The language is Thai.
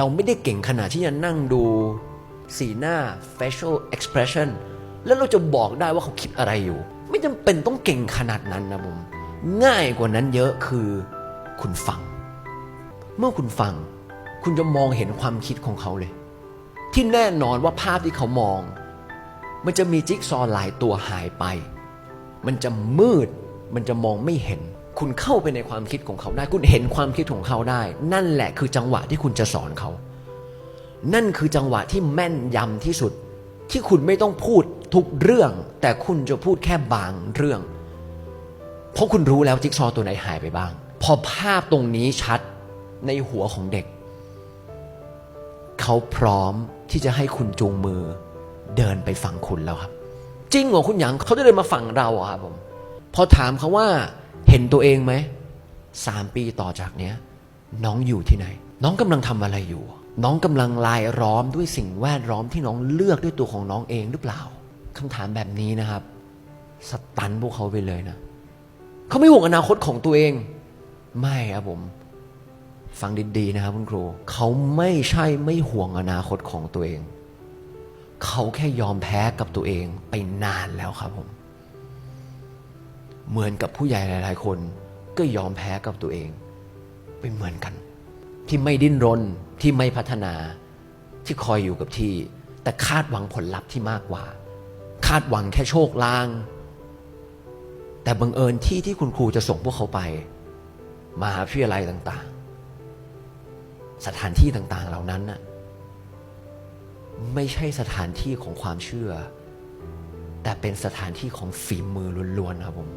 เราไม่ได้เก่งขนาดที่จะนั่งดูสีหน้า facial expression แล้วเราจะบอกได้ว่าเขาคิดอะไรอยู่ ไม่จำเป็นต้องเก่งขนาดนั้นนะผมง่ายกว่านั้นเยอะคือคุณฟัง เมื่อคุณฟัง คุณจะมองเห็นความคิดของเขาเลย ที่แน่นอนว่าภาพที่เขามอง มันจะมีจิ๊กซอหลายตัวหายไป มันจะมืด มันจะมองไม่เห็น คุณเข้าไปในความคิดของเขาได้ คุณเห็นความคิดของเขาได้ นั่นแหละคือจังหวะที่คุณจะสอนเขา นั่นคือจังหวะที่แม่นยำที่สุด ที่คุณไม่ต้องพูดทุกเรื่อง แต่คุณจะพูดแค่บางเรื่อง เพราะคุณรู้แล้วจิ๊กซอว์ตัวไหนหายไปบ้าง พอภาพตรงนี้ชัดในหัวของเด็ก เขาพร้อมที่จะให้คุณจูงมือ เดินไปฝั่งคุณแล้วครับ จริงเหรอคุณหยางเขาจะเดินมาฝั่งเราอะครับผมพอถามเขาว่า ห็นตัวเองไหมสามปีต่อจากเนี้ย น้องอยู่ที่ไหน น้องกำลังทำอะไรอยู่ น้องกำลังลายล้อมด้วยสิ่งแวดล้อมที่น้องเลือกด้วยตัวของน้องเองหรือเปล่าคำถามแบบนี้นะครับ สตันพวกเขาไปเลยนะเขาไม่ห่วงอนาคตของตัวเอง ไม่ครับผมฟังดีๆนะครับคุณครูเขาไม่ใช่ไม่ห่วงอนาคตของตัวเอง เขาแค่ยอมแพ้กับตัวเองไปนานแล้วครับผม เหมือนกับผู้ใหญ่หลาย ๆ คน ก็ยอมแพ้กับตัวเองไปเหมือนกัน ที่ไม่ดิ้นรนที่ไม่พัฒนาที่คอยอยู่กับที่ แต่คาดหวังผลลัพธ์ที่มากกว่า คาดหวังแค่โชคลาง แต่บังเอิญที่ที่คุณครูจะส่งพวกเขาไปมหาวิทยาลัยต่าง ๆ สถานที่ต่าง ๆ เหล่านั้นน่ะไม่ใช่สถานที่ของความเชื่อ แต่เป็นสถานที่ของฝีมือล้วนๆครับผม